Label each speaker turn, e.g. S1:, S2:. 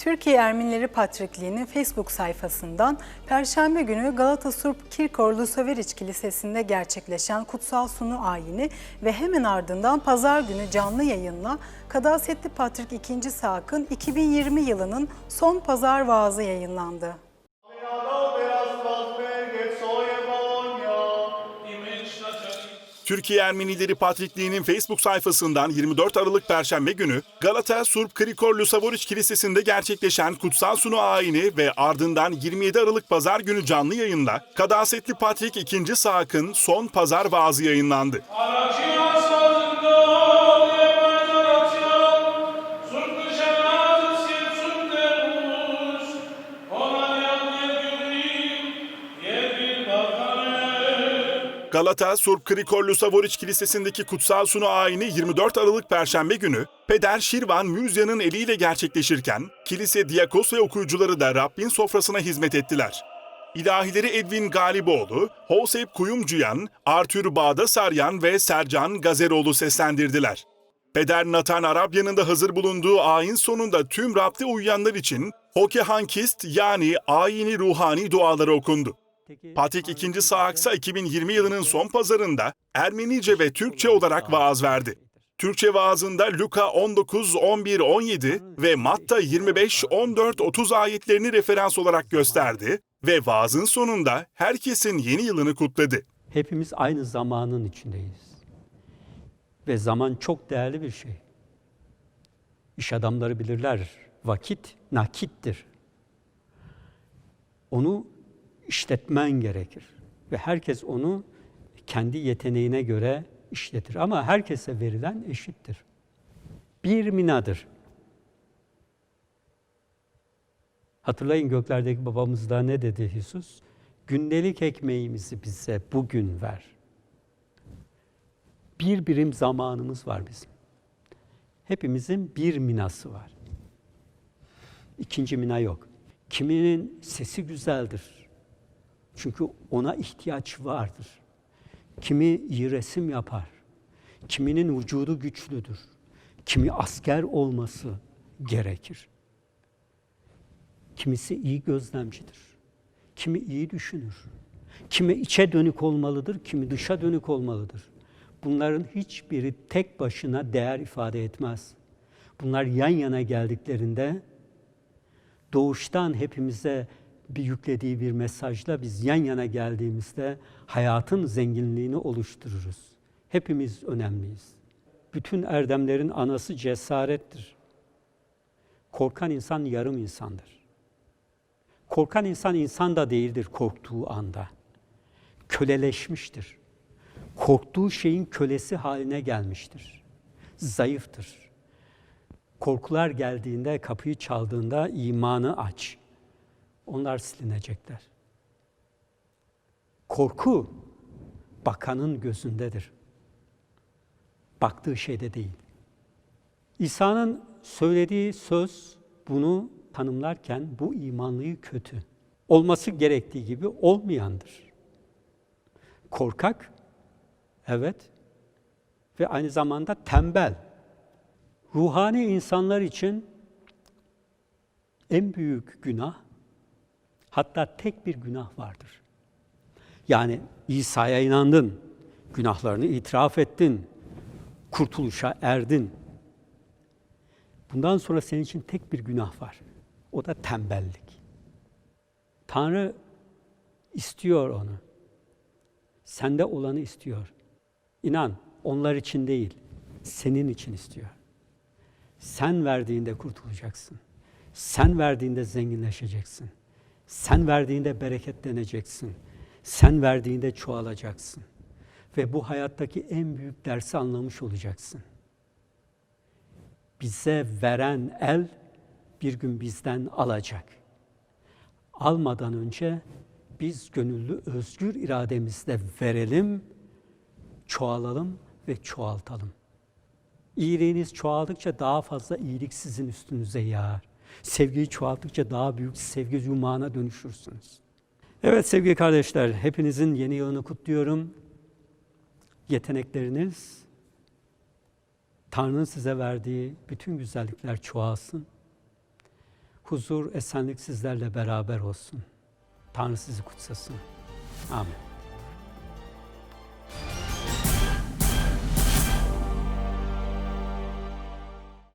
S1: Türkiye Ermenileri Patrikliği'nin Facebook sayfasından Perşembe günü Galata Surp Kirkor Lusaveriç Kilisesi'nde gerçekleşen kutsal sunu ayini ve hemen ardından pazar günü canlı yayınla Kadasetli Patrik II. Sakın 2020 yılının son pazar vaazı yayınlandı.
S2: Türkiye Ermenileri Patrikliği'nin Facebook sayfasından 24 Aralık Perşembe günü Galata Surp Krikor Lusavoriç Kilisesi'nde gerçekleşen kutsal sunu ayini ve ardından 27 Aralık Pazar günü canlı yayınla Kadasetli Patrik II. Sakın son pazar vaazı yayınlandı. Galata Surp Krikor Lusavoriç Kilisesi'ndeki kutsal sunu ayini 24 Aralık Perşembe günü Peder Şirvan Müzya'nın eliyle gerçekleşirken kilise diyakos ve okuyucuları da Rabbin sofrasına hizmet ettiler. İlahileri Edwin Galiboğlu, Hosep Kuyumcuyan, Arthur Bağdasaryan ve Sercan Gazeroğlu seslendirdiler. Peder Nathan Arabya'nın da hazır bulunduğu ayin sonunda tüm Rab'de uyuyanlar için Hoke Hankist yani ayini ruhani duaları okundu. Patrik II. Saaksa 2020 yılının son pazarında Ermenice ve Türkçe olarak vaaz verdi. Türkçe vaazında Luka 19, 11, 17 ve Matta 25, 14, 30 ayetlerini referans olarak gösterdi ve vaazın sonunda herkesin yeni yılını kutladı.
S3: Hepimiz aynı zamanın içindeyiz. Ve zaman çok değerli bir şey. İş adamları bilirler. Vakit nakittir. Onu işletmen gerekir. Ve herkes onu kendi yeteneğine göre işletir. Ama herkese verilen eşittir. Bir minadır. Hatırlayın göklerdeki babamız da ne dedi Jesus? Gündelik ekmeğimizi bize bugün ver. Bir birim zamanımız var bizim. Hepimizin bir minası var. İkinci mina yok. Kiminin sesi güzeldir. Çünkü ona ihtiyaç vardır. Kimi iyi resim yapar. Kiminin vücudu güçlüdür. Kimi asker olması gerekir. Kimisi iyi gözlemcidir. Kimi iyi düşünür. Kimi içe dönük olmalıdır, kimi dışa dönük olmalıdır. Bunların hiçbiri tek başına değer ifade etmez. Bunlar yan yana geldiklerinde doğuştan hepimize bir yüklediği bir mesajla biz yan yana geldiğimizde hayatın zenginliğini oluştururuz. Hepimiz önemliyiz. Bütün erdemlerin anası cesarettir. Korkan insan yarım insandır. Korkan insan insan da değildir korktuğu anda. Köleleşmiştir. Korktuğu şeyin kölesi haline gelmiştir. Zayıftır. Korkular geldiğinde, kapıyı çaldığında imanı aç. Onlar silinecekler. Korku bakanın gözündedir. Baktığı şeyde değil. İsa'nın söylediği söz bunu tanımlarken bu imanlıyı kötü. Olması gerektiği gibi olmayandır. Korkak, evet ve aynı zamanda tembel. Ruhani insanlar için en büyük günah, hatta tek bir günah vardır. Yani İsa'ya inandın, günahlarını itiraf ettin, kurtuluşa erdin. Bundan sonra senin için tek bir günah var. O da tembellik. Tanrı istiyor onu. Sende olanı istiyor. İnan, onlar için değil, senin için istiyor. Sen verdiğinde kurtulacaksın. Sen verdiğinde zenginleşeceksin. Sen verdiğinde bereketleneceksin. Sen verdiğinde çoğalacaksın. Ve bu hayattaki en büyük dersi anlamış olacaksın. Bize veren el bir gün bizden alacak. Almadan önce biz gönüllü özgür irademizle verelim, çoğalalım ve çoğaltalım. İyiliğiniz çoğaldıkça daha fazla iyilik sizin üstünüze yağar. Sevgiyi çoğalttıkça daha büyük sevgi yumağına dönüşürsünüz. Evet sevgili kardeşler, hepinizin yeni yılını kutluyorum. Yetenekleriniz, Tanrı'nın size verdiği bütün güzellikler çoğalsın. huzur, esenlik sizlerle beraber olsun. Tanrı sizi kutsasın. Amin.